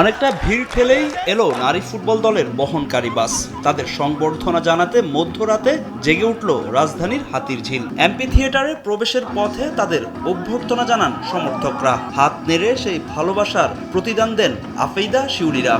অনেকটা ভিড় ঠেলেই এলো নারী ফুটবল দলের বহনকারী বাস। তাদের সংবর্ধনা জানাতে মধ্যরাতে জেগে উঠল রাজধানীর হাতির ঝিল। এমপি থিয়েটারে প্রবেশের পথে তাদের অভ্যর্থনা জানান সমর্থকরা। হাত নেড়ে সেই ভালোবাসার প্রতিদান দেন আফেইদা শিউরিরা।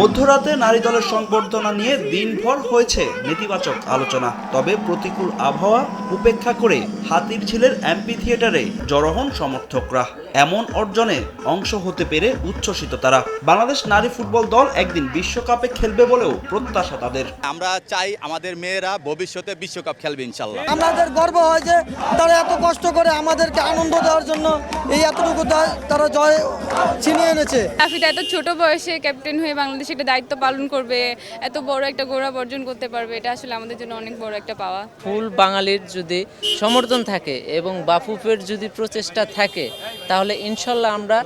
মধ্যরাতে নারী দলের সংবর্ধনা নিয়ে দিনভর হয়েছে নেতিবাচক আলোচনা। তবে প্রতিকূল আবহাওয়া উপেক্ষা করে হাতির ঝিলের এমপি থিয়েটারে জড়ো হন সমর্থকরা। এমন অর্জনে অংশ হতে পেরে উচ্ছ্বসিত তারা। বাংলাদেশ নারী ফুটবল দল একদিন বিশ্বকাপে খেলবে বলেও প্রত্যাশা তাদের। আমরা চাই আমাদের মেয়েরা ভবিষ্যতে বিশ্বকাপ খেলবে ইনশাল্লাহ আমাদের গর্ব হয় যে তারা এত কষ্ট করে আমাদেরকে আনন্দ দেওয়ার জন্য এই এতটুকু তারা জয় ছিনিয়ে এনেছে। আফিদা এত ছোট বয়সে ক্যাপ্টেন হয়ে বাংলাদেশ একটা দায়িত্ব পালন করবে এত বড় একটা গৌরব অর্জন করতে পারবে এটা আসলে আমাদের জন্য অনেক বড় একটা পাওয়া। ফুল বাঙালির যদি সমর্থন থাকে এবং বাফুফের যদি প্রচেষ্টা থাকে তাহলে ইনশাল্লাহ আমরা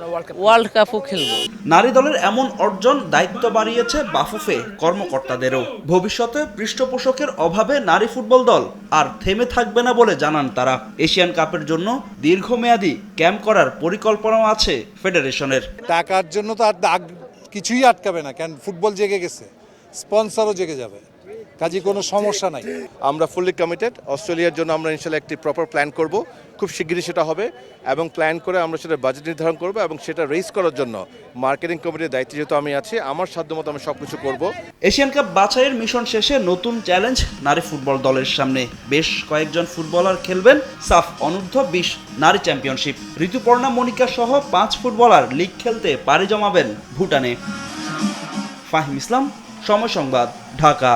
ওয়ার্ল্ড কাপও খেলব। নারী দলের এমন অর্জন দায়িত্ব বাড়িয়েছে বাফুফে কর্মকর্তাদেরও। ভবিষ্যতে পৃষ্ঠপোষকের অভাবে নারী ফুটবল দল আর থেমে থাকবে না বলে জানান তারা। এশিয়ান কাপের জন্য দীর্ঘমেয়াদী ক্যাম্প করার পরিকল্পনাও আছে ফেডারেশনের। টাকার জন্য তো আর কিছুই আটকাবে না কেন ফুটবল জেগে গেছে স্পন্সরও জেগে যাবে। কাজে কোনো সমস্যা নাই। আমরা ফুললি কমিটেড অস্ট্রেলিয়ার জন্য আমরা ইনশাল্লাহ একটি প্রপার প্ল্যান করব। খুব শিগগিরই সেটা হবে এবং প্ল্যান করে আমরা সেটা বাজেট নির্ধারণ করব এবং সেটা রেজ করার জন্য মার্কেটিং কমিটির দায়িত্বে যেহেতু আমি আছি আমার সাধ্যমতো আমি সব কিছু করব। এশিয়ান কাপ বাছাইয়ের মিশন শেষে নতুন চ্যালেঞ্জ নারী ফুটবল দলের সামনে। বেশ কয়েকজন ফুটবলার খেলবেন। সাফ অনূর্ধ্ব বিশ নারী চ্যাম্পিয়নশিপ ঋতুপর্ণা মনিকা সহ পাঁচ ফুটবলার লিগ খেলতে পাড়ি জমাবেন ভুটানে। ফাহিম ইসলাম সময় সংবাদ ঢাকা।